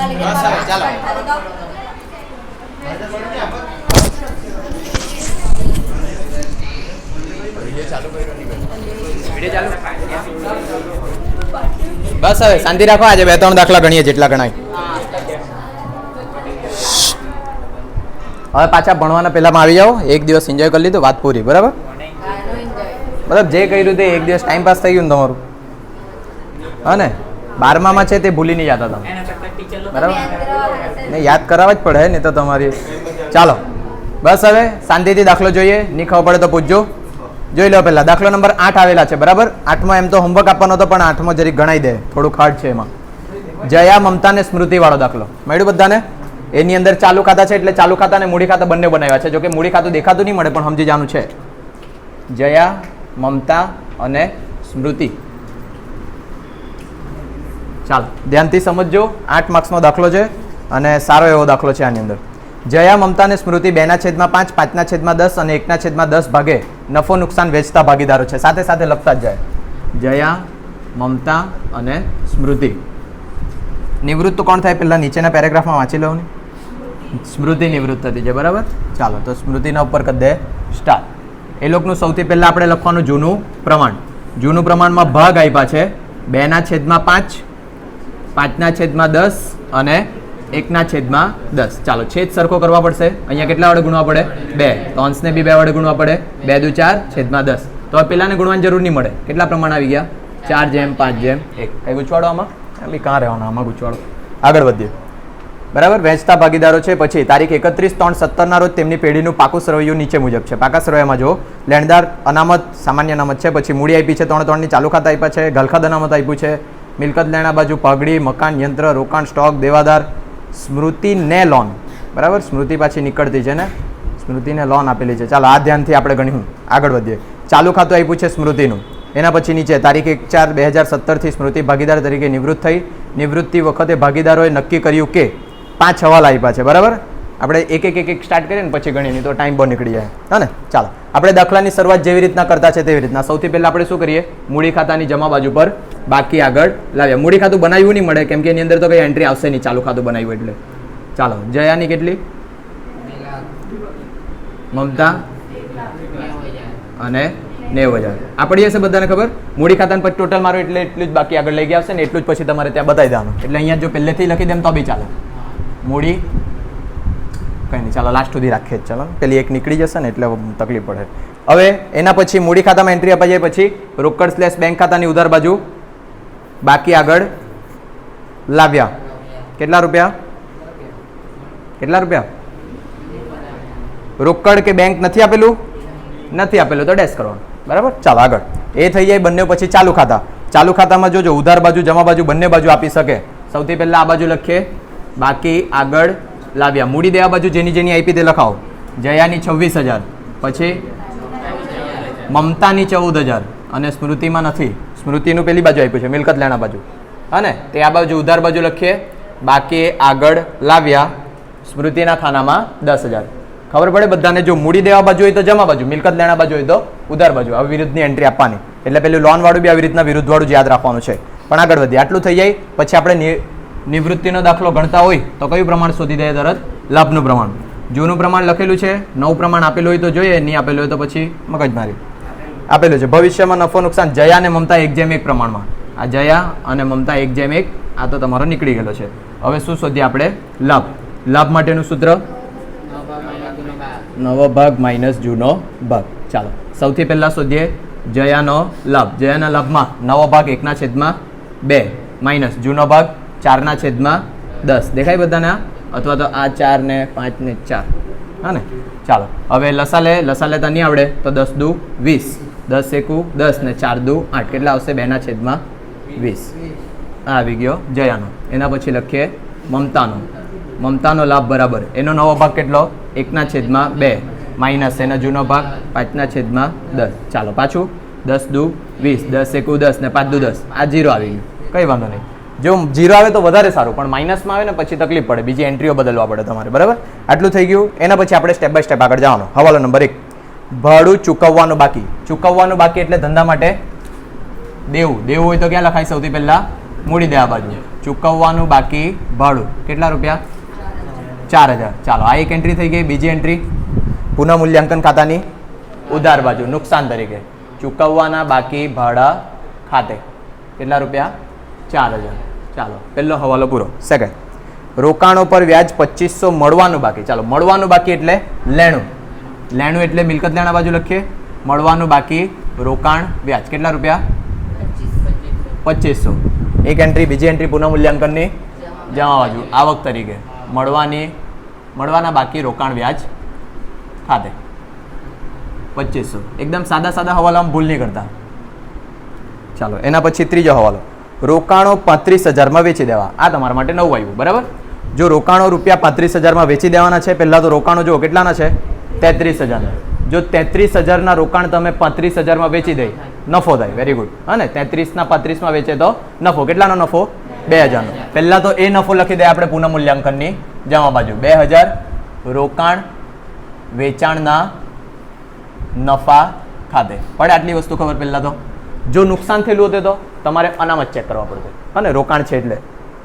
બસ હવે ચાલો. બસ હવે શાંતિ રાખો આજે બે ત્રણ દાખલા ગણીએ જેટલા ગણાય. હવે પાછા ભણવાના પહેલામાં આવી જાઓ એક દિવસ એન્જોય કરી લીધું વાત પૂરી બરાબર? મતલબ જે કર્યું તે એક દિવસ ટાઈમ પાસ થઈ ગયું ને તમારું. હા ને? બારમામાં છે તે ભૂલી નહીં જતા તમે. બરાબર? ને યાદ કરાવવા જ પડે ને તો તમારી ચાલો. બસ હવે શાંતિથી દાખલો જોઈએ. નહીં ખબર પડે તો પૂછજો. જોઈ લો પહેલા. દાખલો નંબર આઠ આવેલા છે બરાબર? આઠમાં એમ તો હોમવર્ક આપવાનો હતો પણ આઠમાં જરી ગણાઈ દે. થોડુંક હાર્ડ છે એમાં. જયા મમતાને સ્મૃતિવાળો દાખલો. મળ્યું બધાને? એની અંદર ચાલુ ખાતા છે એટલે ચાલુ ખાતા અને મૂડી ખાતા બંને બનાવ્યા છે. જોકે મૂડી ખાતું દેખાતું નહીં મળે પણ સમજી જવાનું છે. જયા મમતા અને સ્મૃતિ. ચાલો, ધ્યાનથી સમજજો, આઠ માર્ક્સનો દાખલો છે અને સારો એવો દાખલો છે આની અંદર. જયા, મમતા અને સ્મૃતિ બેના છેદમાં પાંચ, પાંચના છેદમાં દસ અને એકના છેદમાં દસ ભાગે નફો નુકસાન વેચતા ભાગીદારો છે. સાથે સાથે લખતા જ જાય. જયા, મમતા અને સ્મૃતિ. નિવૃત્ત કોણ થાય પહેલાં? નીચેના પેરેગ્રાફમાં વાંચી લઉં ને. સ્મૃતિ નિવૃત્ત થતી છે બરાબર? ચાલો, તો સ્મૃતિના ઉપર કરી દે સ્ટાર એ લોકોનું સૌથી પહેલાં આપણે લખવાનું જૂનું પ્રમાણ. જૂનું પ્રમાણમાં ભાગ આપ્યા છે. બેના છેદમાં પાંચ પાંચના છેદમાં દસ અને એકના છેદમાં દસ. ચાલો છેદ સરખો કરવા પડશે. અહીંયા કેટલા વડે ગુણવા પડે? બે. તો અંશને બી બે વડે ગુણવા પડે. બે દુ ચાર છેદમાં દસ. તો હવે પેલાને ગુણવાની જરૂર નહીં મળે. કેટલા પ્રમાણ આવી ગયા? ચાર જેમ પાંચ જેમ. એક. કઈ ગુચવાડો આમાં? બી કાં રહેવાનો? આમાં ગુચવાડો. આગળ વધીએ. બરાબર? વહેંચતા ભાગીદારો છે. પછી તારીખ એકત્રીસ ત્રણ સત્તરના રોજ તેમની પેઢીનું પાકું સરવૈયું નીચે મુજબ છે. પાકા સરવૈયામાં જો લેણદાર અનામત સામાન્ય અનામત છે. પછી મૂડી આપી છે. ત્રણ ત્રણની ચાલુ ખાતા આપ્યા છે. ગલખાદ અનામત આપ્યું છે. મિલકત લેણા બાજુ પગડી, મકાન, યંત્ર, રોકાણ, સ્ટોક, દેવાદાર સ્મૃતિને લોન. બરાબર? સ્મૃતિ પાછી નીકળતી છે ને? સ્મૃતિને લોન આપેલી છે. ચાલો, આ ધ્યાનથી આપણે ગણ્યું આગળ વધીએ. ચાલુ ખાતું આપ્યું છે સ્મૃતિનું. એના પછી નીચે તારીખ એક ચાર બે હજાર સત્તરથી સ્મૃતિ ભાગીદાર તરીકે નિવૃત્ત થઈ. નિવૃત્તિ વખતે ભાગીદારોએ નક્કી કર્યું કે પાંચ હવાલ આપ્યા છે. બરાબર? આપણે એક એક એક એક સ્ટાર્ટ કરીએ ને પછી ગણીએ, નહીં તો ટાઈમ બહુ નીકળી જાય. હા ને? ચાલો. આપણે દાખલાની શરૂઆત જેવી રીતના કરતા છે તેવી રીતના. સૌથી પહેલાં આપણે શું કરીએ? મૂડી ખાતાની જમા બાજુ પર બાકી આગળ, લાવ્યા. મૂડી ખાતું બનાવ્યું નહીં મળે, કેમ કે એની અંદર તો કંઈ એન્ટ્રી આવશે નહીં, ચાલુ ખાતું બનાવ્યું એટલે. ચાલો, જયાની કેટલી? મમતા? અને નેવું હજાર. આપણી હશે બધાને ખબર? મૂડી ખાતાને પછી ટોટલ મારો એટલે એટલું જ બાકી આગળ લઈ ગયા આવશે ને, એટલું જ પછી તમારે ત્યાં બતાવી દેવાનું. એટલે અહીંયા જો પહેલેથી લખી દેમ તો બી ચાલે. મૂડી? કંઈ નહીં, ચાલો લાસ્ટ સુધી રાખીએ જ, ચાલો. પેલી એક નીકળી જશે ને, એટલે તકલીફ પડે. હવે એના પછી મૂડી ખાતામાં એન્ટ્રી અપાઈ જાય પછી રોકડ સ્લેશ બેંક ખાતાની ઉધાર બાજુ બાકી આગળ લાવ્યા. કેટલા રૂપિયા? કેટલા રૂપિયા? રોકડ કે બેંક નથી આપેલું? નથી આપેલું, તો ડેસ કરવાનું. બરાબર? ચાલો આગળ. એ થઈ જાય, બંને પછી ચાલુ ખાતા. ચાલુ ખાતામાં જોજો, ઉધાર બાજુ, જમા બાજુ, બંને બાજુ આપી શકે. સૌથી પહેલાં આ બાજુ લખીએ. બાકી આગળ લાવ્યા. મૂડી દેવા બાજુ જેની જેની આપી તે લખાવો. જયાની છવ્વીસ હજાર. પછી મમતાની ચૌદ હજાર. અને સ્મૃતિમાં નથી. સ્મૃતિનું પેલી બાજુ આપ્યું છે મિલકત લેણા બાજુ. હા ને? તે આ બાજુ ઉધાર બાજુ લખીએ. બાકી આગળ લાવ્યા સ્મૃતિના ખાનામાં દસ હજાર. ખબર પડે બધાને, જો મૂડી દેવા બાજુ હોય તો જમા બાજુ મિલકત લેણા બાજુ હોય તો ઉધાર બાજુ. આવી વિરુદ્ધની એન્ટ્રી આપવાની. એટલે પેલું લોન વાળું બી આવી રીતના વિરુદ્ધવાળું જ યાદ રાખવાનું છે. પણ આગળ વધીએ. આટલું થઈ જાય, પછી આપણે નિવૃત્તિનો દાખલો ગણતા હોય તો કયું પ્રમાણ શોધી દઈએ તરત? લાભનું પ્રમાણ. જૂનું પ્રમાણ લખેલું છે, નવું પ્રમાણ આપેલું હોય તો જોઈએ, નહીં આપેલું હોય તો પછી મગજમારી. આપેલું છે. ભવિષ્યમાં નફો નુકસાન જયા અને મમતા એક જેમ એક પ્રમાણમાં. આ જયા અને મમતા એક જેમ એક, આ તો તમારો નીકળી ગયેલો છે. હવે શું શોધીએ આપણે? લાભ. લાભ માટેનું સૂત્ર? નવો ભાગ માઇનસ જૂનો ભાગ. ચાલો. સૌથી પહેલાં શોધીએ જયાનો લાભ. જયાના લાભમાં નવો ભાગ એકના છેદમાં બે, માઇનસ જૂનો ભાગ ચારના છેદમાં દસ. દેખાય બધાને અથવા તો આ ચાર ને પાંચ ને ચાર. હા ને? ચાલો. હવે લસા લે લસા લેતા નહીં આવડે? તો દસ દુ વીસ. દસ એકુ, દસ ને ચાર દુ, આઠ. કેટલા આવશે? બેના છેદમાં વીસ. આવી ગયો જયાનો. એના પછી લખીએ મમતાનો. મમતાનો લાભ બરાબર. એનો નવો ભાગ કેટલો? એકના છેદમાં બે. માઇનસ એનો જૂનો ભાગ, પાંચના છેદમાં દસ. ચાલો પાછું. દસ દુ, વીસ. દસ એકુ, દસ ને પાંચ દુ, દસ. આ જીરો આવી ગયું. કંઈ વાંધો નહીં. જો જીરો આવે તો વધારે સારું, પણ માઇનસમાં આવે ને પછી તકલીફ પડે. બીજી એન્ટ્રીઓ બદલવા પડે તમારે. બરાબર? આટલું થઈ ગયું. એના પછી આપણે સ્ટેપ બાય સ્ટેપ આગળ જવાનું. હવાલો નંબર એક. ભાડું ચૂકવવાનું બાકી. ચૂકવવાનું બાકી એટલે ધંધા માટે દેવું. દેવું હોય તો ક્યાં લખાય સૌથી પહેલા? મૂડી દેવા બાજુ ચૂકવવાનું બાકી ભાડું. કેટલા રૂપિયા? ચાર હજાર. ચાલો, આ એક એન્ટ્રી થઈ ગઈ. બીજી એન્ટ્રી પુનઃ મૂલ્યાંકન ખાતાની ઉધાર બાજુ, નુકસાન તરીકે. ચૂકવવાના બાકી ભાડા ખાતે. કેટલા રૂપિયા? ચાર હજાર. ચાલો, પહેલો હવાલો પૂરો. સેકન્ડ રોકાણો પર વ્યાજ પચીસો મળવાનું બાકી. ચાલો, મળવાનું બાકી એટલે લેણું. લેણું એટલે મિલકત લેણા બાજુ લખીએ. મળવાનું બાકી રોકાણ વ્યાજ. કેટલા રૂપિયા? પચીસો. એક એન્ટ્રી બીજી એન્ટ્રી પુનઃ મૂલ્યાંકનની જમા બાજુ. આવક તરીકે. મળવાની, મળવાના બાકી રોકાણ વ્યાજ ખાતે. પચીસો. એકદમ સાદા સાદા હવાલામાં ભૂલ નહીં કરતા. ચાલો, એના પછી ત્રીજો હવાલો. રોકાણો પાંત્રીસ હજારમાં વેચી દેવા. આ તમારા માટે નવું આવ્યું, બરાબર? જો રોકાણો રૂપિયા પાંત્રીસ હજારમાં વેચી દેવાના છે, પહેલાં તો રોકાણો જો કેટલાના છે? તેત્રીસ હજારના જો તેત્રીસ હજારના રોકાણ તમે પાંત્રીસ હજારમાં વેચી દઈ નફો થાય. વેરી ગુડ હા ને તેત્રીસના પાંત્રીસમાં વેચે તો નફો. કેટલાનો નફો? બે હજારનો. પહેલાં તો એ નફો લખી દે આપણે પુનઃ મૂલ્યાંકનની. જમા બાજુ. બે હજાર રોકાણ વેચાણના નફા ખાતે. પડે આટલી વસ્તુ ખબર પહેલાં તો? જો નુકસાન થયેલું હોતે તો તમારે અનામત ચેક કરવા પડશે. અને રોકાણ છે એટલે.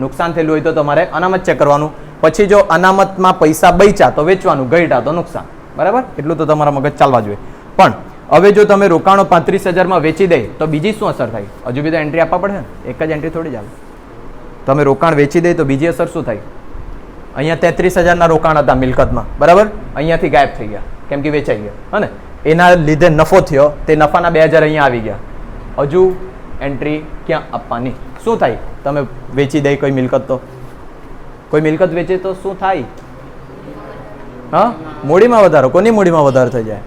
નુકસાન થયેલું હોય તો તમારે અનામત ચેક કરવાનું. પછી જો અનામતમાં પૈસા બચ્યા તો વેચવાનું. ગઈટા તો નુકસાન. બરાબર? એટલું તો તમારા મગજ ચાલવા જોઈએ. પણ હવે જો તમે રોકાણો પાંત્રીસ હજારમાં વેચી દે તો બીજી શું અસર થાય? હજુ બી તો એન્ટ્રી આપવા પડે ને? એક જ એન્ટ્રી થોડી ચાલે તમે રોકાણ વેચી દે તો બીજી અસર શું થાય? અહીંયા તેત્રીસ હજારના રોકાણ હતા મિલકતમાં, બરાબર? અહીંયાથી ગાયબ થઈ ગયા, કેમ કે વેચાઈ ગયા, હા ને? એના લીધે નફો થયો, તે નફાના બે હજાર અહીંયા આવી ગયા. હજુ એન્ટ્રી ક્યાં આપવાની? શું થાય? તમે વેચી દઈ કોઈ મિલકત તો? કોઈ મિલકત વેચે તો શું થાય? હા? મૂડીમાં વધારો. કોની મૂડીમાં વધારો થઈ જાય?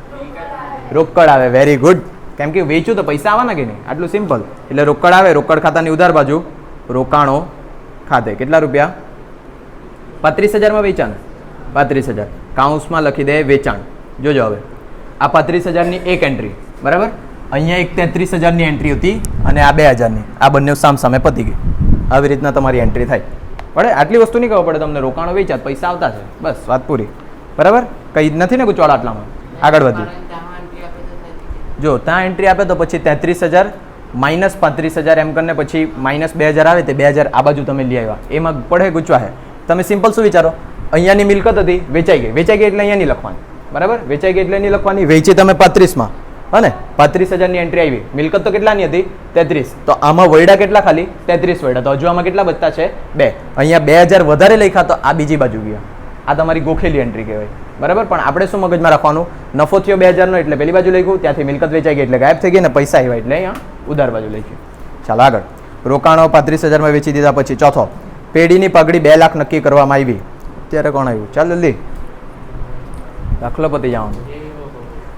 રોકડ આવે. વેરી ગુડ કેમ કે વેચ્યું તો પૈસા આવવાના કે નહીં? આટલું સિમ્પલ એટલે રોકડ આવે, રોકડ ખાતાની ઉધાર બાજુ રોકાણો ખાતે. કેટલા રૂપિયા? પાંત્રીસ હજારમાં વેચાણ. પાંત્રીસ હજાર. કાઉન્સમાં લખી દે વેચાણ. જોજો હવે. આ પાંત્રીસ હજારની એક એન્ટ્રી બરાબર? અહીંયા એક તેત્રીસ હજારની એન્ટ્રી હતી અને આ બે હજારની. આ બંને સામ સામે પતી ગઈ. આવી રીતના તમારી એન્ટ્રી થાય. પડે? આટલી વસ્તુ નહીં ખબર પડે તમને. રોકાણો વેચાત પૈસા આવતા છે. બસ, વાત પૂરી. બરાબર? કંઈ નથી ને ગુચવાડ આટલામાં? આગળ વધ્યું જો ત્યાં એન્ટ્રી આપે તો પછી તેત્રીસ હજાર માઇનસ પાંત્રીસ હજાર એમ કરીને પછી માઇનસ બે હજાર આવે તે બે હજાર આ બાજુ તમે લઈ આવ્યા. એમાં પડે ગુચવા છે તમે સિમ્પલ શું વિચારો? અહીંયાની મિલકત હતી વેચાઈ ગઈ. વેચાઈ ગઈ એટલે અહીંયા નહીં લખવાની. બરાબર? વેચાઈ ગઈ એટલે નહીં લખવાની. વેચી તમે પાંત્રીસમાં. અને પાંત્રીસ હજારની એન્ટ્રી આવી. મિલકત તો કેટલાની હતી? તેત્રીસ. તો આમાં વૈડા કેટલા ખાલી? તેત્રીસ વૈડા તો હજુ આમાં કેટલા બચતા છે? બે. અહીંયા બે હજાર વધારે લખ્યા તો આ બીજી બાજુ ગયા. આ તમારી ગોખેલી એન્ટ્રી કહેવાય. બરાબર? પણ આપણે શું મગજમાં રાખવાનું? નફો થયો બે હજારનો એટલે પેલી બાજુ લખ્યું, ત્યાંથી મિલકત વેચાઈ ગઈ એટલે ગાયબ થઈ ગઈ ને પૈસા આવ્યા એટલે અહીંયા ઉધાર બાજુ લઈ ગયું ચાલો આગળ. રોકાણો પાંત્રીસ હજારમાં વેચી દીધા પછી ચોથો. પેઢીની પગડી બે લાખ નક્કી કરવામાં આવી. અત્યારે કોણ આવ્યું? ચાલ જલ્દી. દાખલો પતી જવાનું.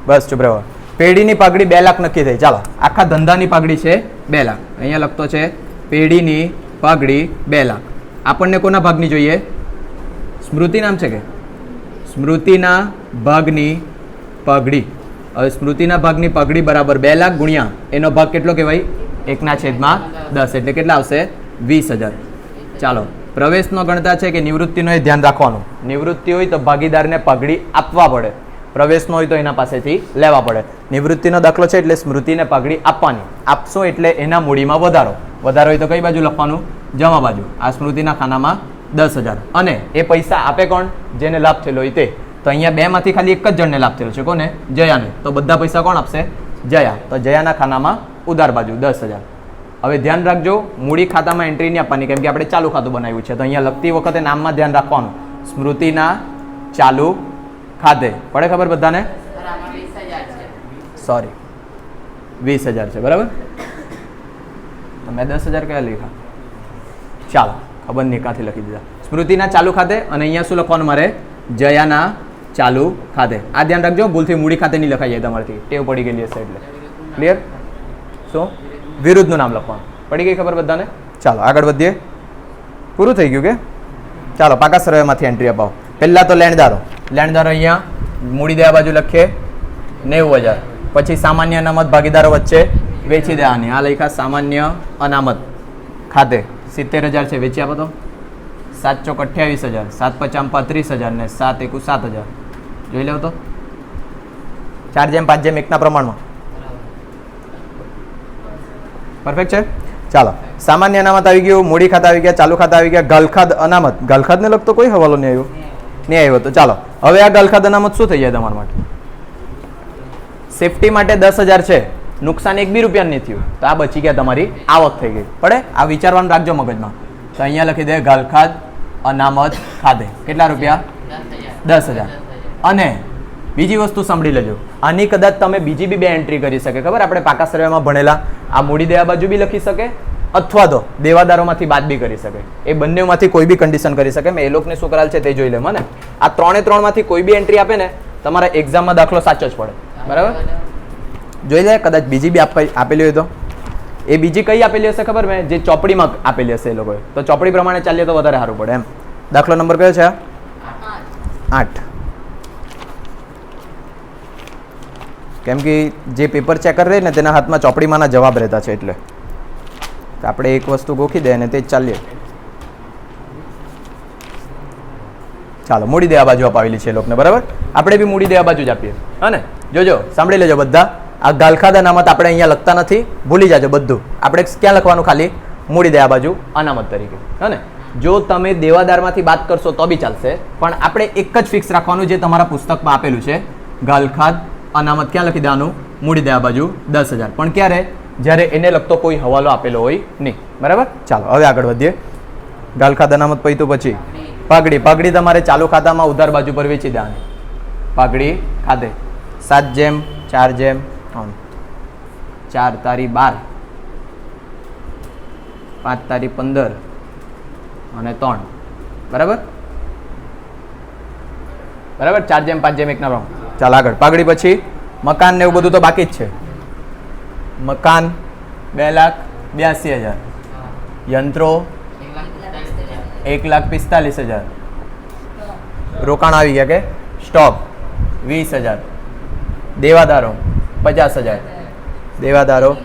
બસ, ચૂપ રહેવા પેઢીની પાઘડી બે લાખ નક્કી થઈ. ચાલો. આખા ધંધાની પાઘડી છે બે લાખ. અહીંયા લખતો છે, પેઢીની પાઘડી બે લાખ. આપણને કોના ભાગની જોઈએ? સ્મૃતિ નામ છે કે? સ્મૃતિના ભાગની પગડી. હવે સ્મૃતિના ભાગની પગડી બરાબર બે લાખ ગુણ્યા. એનો ભાગ કેટલો કહેવાય? એકના છેદમાં દસ. એટલે કેટલા આવશે? વીસ હજાર. ચાલો, પ્રવેશનો ગણતા છે કે નિવૃત્તિનો એ ધ્યાન રાખવાનું. નિવૃત્તિ હોય તો ભાગીદારને પગડી આપવા પડે. પ્રવેશનો હોય તો એના પાસેથી લેવા પડે. નિવૃત્તિનો દાખલો છે એટલે સ્મૃતિને પગડી આપવાની. આપશો એટલે એના મૂડીમાં વધારો. વધારો હોય તો કઈ બાજુ લખવાનું? જમા બાજુ. આ સ્મૃતિના ખાનામાં દસ હજાર. અને એ પૈસા આપે કોણ? જેને લાભ થયેલો હોય તે. તો અહીંયા બેમાંથી ખાલી એક જ જણને લાભ થયેલો છે. કોને? જયાને. તો બધા પૈસા કોણ આપશે? જયા. તો જયાના ખાનામાં ઉધાર બાજુ, દસ હજાર. હવે ધ્યાન રાખજો, મૂડી ખાતામાં એન્ટ્રી નહીં આપવાની, કેમ કે આપણે ચાલુ ખાતું બનાવ્યું છે. તો અહીંયા લખતી વખતે નામમાં ધ્યાન રાખવાનું. સ્મૃતિના ચાલુ ખાતે. પડે ખબર બધાને? સોરી વીસ હજાર છે, બરાબર? તો મેં દસ હજાર કયા લીધા ચાલો. ખબર નહીં કાંથી લખી દીધા. સ્મૃતિના ચાલુ ખાતે અને અહીંયા શું લખવાનું મારે? જયાના ચાલુ ખાતે. આ ધ્યાન રાખજો, ભૂલથી મૂડી ખાતે નહીં લખાઈ જાય તમારાથી. ટેવ પડી ગયેલી હશે એટલે. ક્લિયર શું? વિરુદ્ધનું નામ લખવાનું. પડી ગઈ ખબર બધાને? ચાલો, આગળ વધીએ. પૂરું થઈ ગયું કે? ચાલો, પાકા સરવેમાંથી એન્ટ્રી અપાવો. પહેલાં તો લેણદારો. લેણદારો અહીંયા મૂડી દયા બાજુ લખીએ. નેવું હજાર. પછી સામાન્ય અનામત ભાગીદારો વચ્ચે વેચી દેવાની. આ લખ્યા સામાન્ય અનામત ખાતે. સિત્તેર હજાર છે, વેચી આપો તો. સાત ચોક અઠ્યાવીસ હજાર સાત પચામ પાંત્રીસ હજાર ને સાત એકુ સાત હજાર. જોઈ લેવો તો. ચાર જેમ પાંચ જેમ એકના પ્રમાણમાં. પરફેક્ટ છે? ચાલો. સામાન્ય અનામત આવી ગયું, મૂડી ખાતા આવી ગયા, ચાલુ ખાતા આવી ગયા, ગલખાદ અનામત. ગલખાદને લગતો કોઈ હવાલો નહીં આવ્યો. નહીં આવ્યો તો. ચાલો. હવે આ ગલખાદ અનામત શું થઈ જાય તમારા માટે? સેફટી માટે દસ હજાર છે. નુકસાન એક બી રૂપિયા નહીં થયું. તો આ બચી ગયા તમારી આવક થઈ ગઈ. પડે? આ વિચારવાનું રાખજો મગજમાં. તો અહીંયા લખી દે ગલખાદ અનામત ખાધે. કેટલા રૂપિયા? દસ હજાર. અને બીજી વસ્તુ સાંભળી લેજો. આની કદાચ તમે બીજી બી બે એન્ટ્રી કરી શકે. ખબર? આપણે પાકા સર્વેમાં ભણેલા. આ મૂડી દેવા બાજુ બી લખી શકે, અથવા તો દેવાદારોમાંથી બાદ બી કરી શકે. એ બંનેમાંથી કોઈ બી કન્ડિશન કરી શકે. મેં એ લોકોને શું કરાલ છે તે જોઈ લે મને. આ ત્રણે ત્રણમાંથી કોઈ બી એન્ટ્રી આપે ને, તમારા એક્ઝામમાં દાખલો સાચો જ પડે. બરાબર? જોઈ લે, કદાચ બીજી બી આપે- આપેલી હોય તો. એ બીજી કઈ આપેલી હશે ખબર? મેં જે ચોપડીમાં આપેલી હશે એ લોકોએ. તો ચોપડી પ્રમાણે ચાલીએ તો વધારે સારું પડે એમ. દાખલો નંબર કયો છે? આઠ. કેમ કે જે પેપર ચેકર રહે ને તેના હાથમાં ચોપડીમાંના જવાબ રહેતા છે એટલે. આપણે એક વસ્તુ ગોખી દે અને તે ચાલીએ. ચાલો, મૂડી દેવા બાજુ અપાવેલી છે લોકોને, બરાબર? આપણે બી મૂડી દેવા બાજુ જ આપીએ. હા ને? જોજો, સાંભળી લેજો બધા. આ ગાલખાદ અનામત આપણે અહીંયા લખતા નથી. ભૂલી જાજો બધું. આપણે ક્યાં લખવાનું ખાલી? મૂડી દેવા બાજુ, અનામત તરીકે. હે ને? જો તમે દેવાદારમાંથી વાત કરશો તો બી ચાલશે. પણ આપણે એક જ ફિક્સ રાખવાનું જે તમારા પુસ્તકમાં આપેલું છે. ગાલખાદ, અનામત ક્યાં લખી દેવાનું? મૂડી દેવા બાજુ, દસ હજાર. પણ ક્યારે? જ્યારે એને લગતો કોઈ હવાલો આપેલો હોય નહીં. બરાબર? ચાલો, હવે આગળ વધીએ. ગાલખાદ, અનામત પૈતું પછી. પાઘડી પાઘડી તમારે ચાલુ ખાતામાં ઉધાર બાજુ પર વેચી દેવાની. પાઘડી ખાતે. સાત જેમ, ચાર જેમ ત્રણ. ચાર તારી બાર. પાંચ તારી પંદર. અને ત્રણ. બરાબર? બરાબર? ચાર જેમ, પાંચ જેમ, એકના પ્રમાણ ચાલ આગળ. પાઘડી પછી મકાન ને એવું બધું તો બાકી જ છે. મકાન બે લાખ બ્યાસી હજાર. યંત્રો એક લાખ પિસ્તાલીસ હજાર. રોકાણ આવી ગયા કે? સ્ટોક વીસ હજાર. દેવાદારો. પચાસ હજાર. દેવાદારો,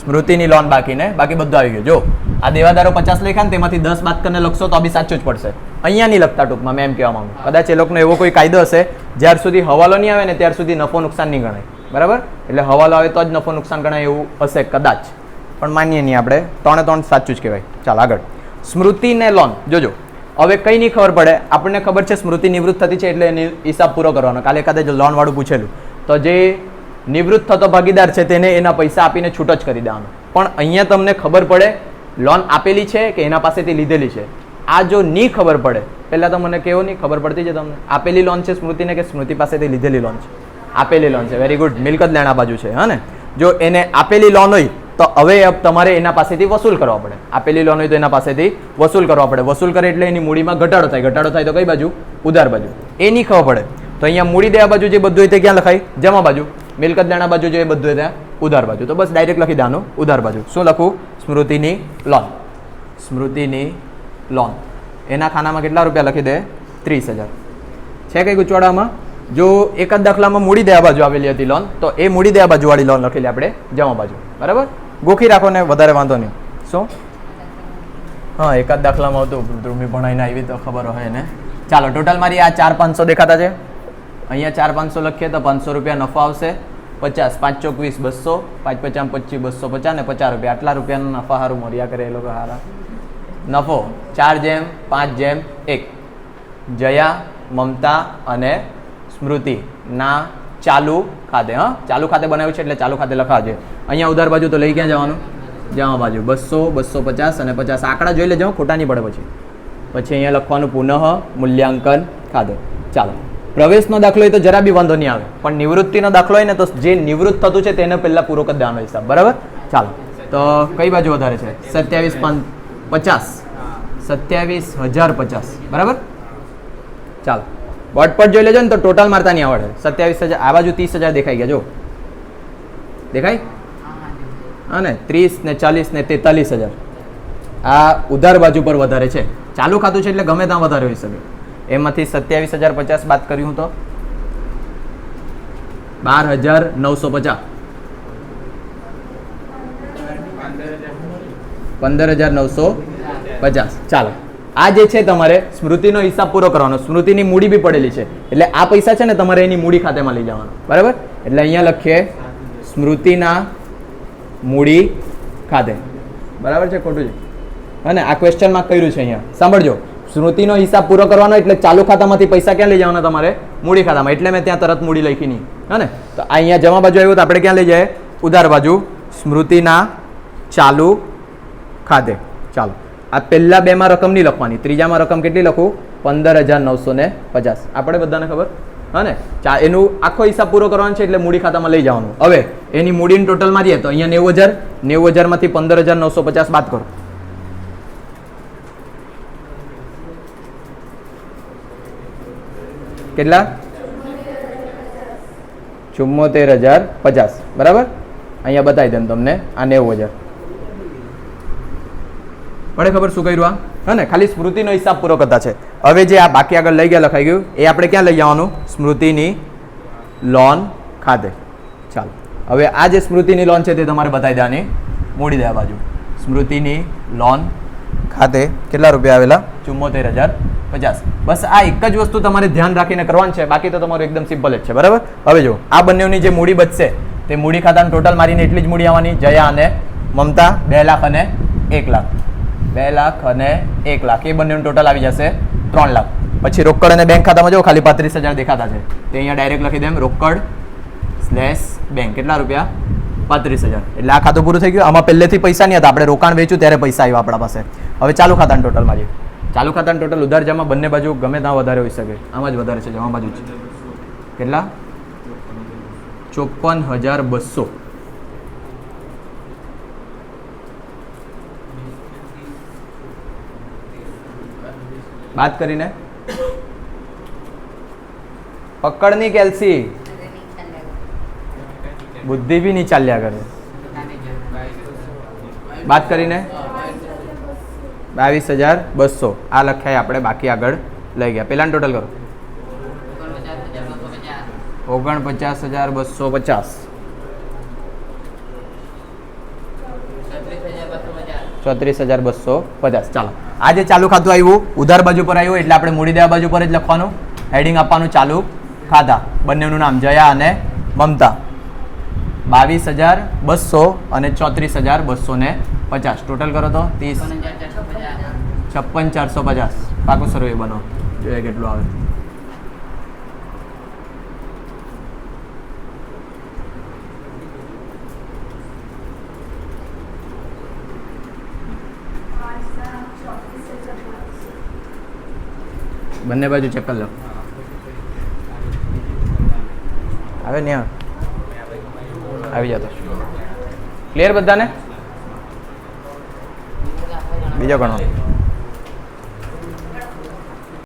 સ્મૃતિની લોન બાકી ને બાકી બધું આવી ગયું. જો, આ દેવાદારો પચાસ લખ્યા ને તેમાંથી દસ બાદ કરીને લખશો તો બી સાચું જ પડશે. અહીંયા નહીં લખતા ટૂંકમાં, મેં એમ કહેવા માંગુ કદાચ એ લોકોનો એવો કોઈ કાયદો હશે, જ્યાર સુધી હવાલો નહીં આવે ને ત્યાર સુધી નફો નુકસાન નહીં ગણાય. બરાબર? એટલે હવાલો આવે તો જ નફો નુકસાન ગણાય એવું હશે કદાચ. પણ માનીએ નહીં આપણે. ત્રણે ત્રણ સાચું જ કહેવાય. ચાલ, આગળ. સ્મૃતિને લોન જોજો. હવે કંઈ નહીં ખબર પડે. આપણને ખબર છે સ્મૃતિ નિવૃત્ત થતી છે એટલે એની હિસાબ પૂરો કરવાનો. કાલે કદાચ લોનવાળું પૂછેલું. તો જે નિવૃત્ત થતો ભાગીદાર છે તેને એના પૈસા આપીને છૂટ જ કરી દેવાનો. પણ અહીંયા તમને ખબર પડે લોન આપેલી છે કે એના પાસેથી લીધેલી છે? આ જો નહીં ખબર પડે, પહેલાં તો મને કેવો નહીં, ખબર પડતી છે તમને. આપેલી લોન છે સ્મૃતિને કે સ્મૃતિ પાસેથી લીધેલી લોન છે? આપેલી લોન છે. વેરી ગુડ મિલકત લેણા બાજુ છે, હા ને? જો એને આપેલી લોન હોય, તો હવે તમારે એના પાસેથી વસૂલ કરવા પડે. આપેલી લોન હોય તો એના પાસેથી વસૂલ કરવા પડે. વસૂલ કરે એટલે એની મૂડીમાં ઘટાડો થાય. ઘટાડો થાય તો કઈ બાજુ? ઉધાર બાજુ. એ નહીં ખબર પડે. તો અહીંયા મૂડી દેવા બાજુ જે બધું હોય તે ક્યાં લખાય? જમા બાજુ. મિલકત દેણા બાજુ જે બધું ત્યાં ઉધાર બાજુ. તો બસ ડાયરેક્ટ લખી દેવાનું, ઉધાર બાજુ. શું લખું? સ્મૃતિની લોન સ્મૃતિની લોન એના ખાનામાં કેટલા રૂપિયા લખી દે? ત્રીસ હજાર. છે કંઈ ગુચવાડામાં જો એક જ દાખલામાં મૂડી દેવા બાજુ આવેલી હતી લોન તો એ મૂડી દેવા બાજુવાળી લોન લખેલી આપણે જમા બાજુ. બરાબર? ગોખી રાખો ને વધારે વાંધો નહીં. શું? હા, એકાદ દાખલામાં હતું ભણાઈને આવી તો ખબર હોય ને ચાલો ટોટલ મારી આ ચાર પાંચસો દેખાતા છે. અહીંયા ચાર પાંચસો લખીએ તો પાંચસો રૂપિયા નફો આવશે. પચાસ, પાંચ ચોક બસો, પાંચ પચાસ, પચીસ, બસો પચાસ ને પચાસ રૂપિયા. આટલા રૂપિયાનો નફા સારું મર્યા કરે એ લોકો હારા. નફો, ચાર જેમ, પાંચ જેમ, એક. જયા, મમતા અને સ્મૃતિ. ના, ચાલુ ખાતે, હા? ચાલુ ખાતે બનાવ્યું છે એટલે ચાલુ ખાતે લખાવજે અહીંયા ઉધાર બાજુ તો લઈ ક્યાં જવાનું? જમા બાજુ. બસો બસો પચાસ અને પચાસ. આંકડા જોઈ લેજો, ખોટા નહીં પડે પછી. પછી અહીંયા લખવાનું પુનઃ મૂલ્યાંકન ખાતે. ચાલો. પ્રવેશનો દાખલો હોય તો જરા બી વાંધો નહીં આવે. પણ નિવૃત્તિનો દાખલો હોય ને તો જે નિવૃત્ત થતું છે તેને પહેલાં પૂરો કરી દેવાનો હિસાબ. બરાબર? ચાલો. તો કઈ બાજુ વધારે છે? સત્યાવીસ પચાસ. સત્યાવીસ હજાર પચાસ. બરાબર? ચાલો. પર જોઈ લેજો ને તો ટોટલ મારતા નહીં આવડે. સત્યાવીસ હજાર આ બાજુ ત્રીસ હજાર દેખાઈ ગયા. જો. દેખાય? હા ને. ત્રીસ ને ચાલીસ ને તેતાલીસ હજાર. આ ઉધાર બાજુ પર વધારે છે. ચાલુ ખાતું છે એટલે ગમે ત્યાં વધારે હોઈ શકે. એમાંથી સત્યાવીસ હજાર પચાસ બાદ કર્યું તો? બાર હજાર નવસો પચાસ. પંદર હજાર નવસો પચાસ. ચાલો. આ જે છે તમારે સ્મૃતિનો હિસાબ પૂરો કરવાનો. સ્મૃતિની મૂડી બી પડેલી છે. એટલે આ પૈસા છે ને તમારે એની મૂડી ખાતેમાં લઈ જવાનો. બરાબર? એટલે અહીંયા લખીએ, સ્મૃતિના મૂડી ખાતે. બરાબર છે ખોટું છે? અને આ ક્વેશ્ચનમાં કર્યું છે અહીંયા. સાંભળજો. સ્મૃતિનો હિસાબ પૂરો કરવાનો એટલે ચાલુ ખાતામાંથી પૈસા ક્યાં લઈ જવાના તમારે? મૂડી ખાતામાં. એટલે મેં ત્યાં તરત મૂડી લખી નહીં. હા ને? તો અહીંયા જમા બાજુ આવ્યું તો આપણે ક્યાં લઈ જાય ઉધાર બાજુ. સ્મૃતિના ચાલુ ખાતે. ચાલો. આ પહેલા બેમાં રકમ નહીં લખવાની. ત્રીજામાં રકમ કેટલી લખું? પંદર હજાર નવસો ને પચાસ. આપણે બધાને ખબર? હા ને? ચા, એનું આખો હિસાબ પૂરો કરવાનો છે એટલે મૂડી ખાતામાં લઈ જવાનું. હવે, એની મૂડીની ટોટલમાં જઈએ તો અહીંયા નેવું હજાર. નેવું હજારમાંથી પંદર હજાર નવસો પચાસ બાદ કરો. કેટલા? ચુમ્મોતેર હજાર પચાસ. બરાબર? અહીંયા બતાવી દઉં તમને. આ નેવું હજાર. પડે ખબર શું કર્યું આ? હા ને, ખાલી સ્મૃતિનો હિસાબ પૂરો કરતા છે. હવે જે આ બાકી આગળ લઈ ગયા લખાઈ ગયું, એ આપણે ક્યાં લઈ જવાનું? સ્મૃતિની લોન ખાતે. ચાલો. હવે આ જે સ્મૃતિની લોન છે તે તમારે બતાવી દેવાની. મોડી દેવા બાજુ. સ્મૃતિની લોન ખાતે કેટલા રૂપિયા આવેલા? ચુમ્મોતેર હજાર પચાસ. બસ આ એક જ વસ્તુ તમારે ધ્યાન રાખીને કરવાનું છે. બાકી તો તમારું એકદમ સિમ્પલ જ છે. બરાબર? હવે જો આ બંનેની જે મૂડી બચશે, તે મૂડી ખાતાનું ટોટલ મારીને એટલી જ મૂડી આવવાની. જયા અને મમતા, બે લાખ અને એક લાખ. બે લાખ અને એક લાખ. એ બંનેનું ટોટલ આવી જશે ત્રણ લાખ. પછી રોકડ અને બેંક ખાતામાં જો ખાલી પાંત્રીસ હજાર દેખાતા છે. તે અહીંયા ડાયરેક્ટ લખી દેમ રોકડ સ્લેશ બેંક કેટલા રૂપિયા? પાંત્રીસ હજાર. એટલે આ ખાતું પૂરું થઈ ગયું. આમાં પહેલેથી પૈસા નહીં હતા. આપણે રોકાણ વેચ્યું, ત્યારે પૈસા આવ્યા આપણા પાસે. હવે ચાલુ ખાતાનું ટોટલ મારીએ. ચાલુ ખાતાની ટોટલ ઉધાર જમા બંને બાજુ ગમે ત્યાં વધારે હોઈ શકે. આમાં જ વધારે છે, જમા બાજુ કેટલા? ચોપન હજાર બસો. વાત કરીને. પકડની કેલ્સી. બુદ્ધિ બી નહીં ચાલ્યા કરે. વાત કરીને. બાવીસ હજાર બસો. આ લખાય આપણે બાકી આગળ લઈ ગયા. પહેલાં ટોટલ કરો. ઓગણપચાસ હજાર બસો પચાસ. ચોત્રીસ હજાર બસો પચાસ. ચાલો. આજે ચાલુ ખાતું આવ્યું. ઉધાર બાજુ પર આવ્યું એટલે આપણે મૂડી દેવા બાજુ પર જ લખવાનું. હેડિંગ આપવાનું ચાલુ ખાતા. બંનેનું નામ જયા અને મમતા. બાવીસ હજાર બસો અને ચોત્રીસ હજાર બસો ને પચાસ. ટોટલ કરો તો. ત્રીસ. છપ્પન ચારસો પચાસ. પાકો સર્વે બનો. જોઈએ કેટલું આવે. બંને બાજુ ચેક લો. આવે ને આવી જતો. ક્લિયર બધાને? બીજો ગણો.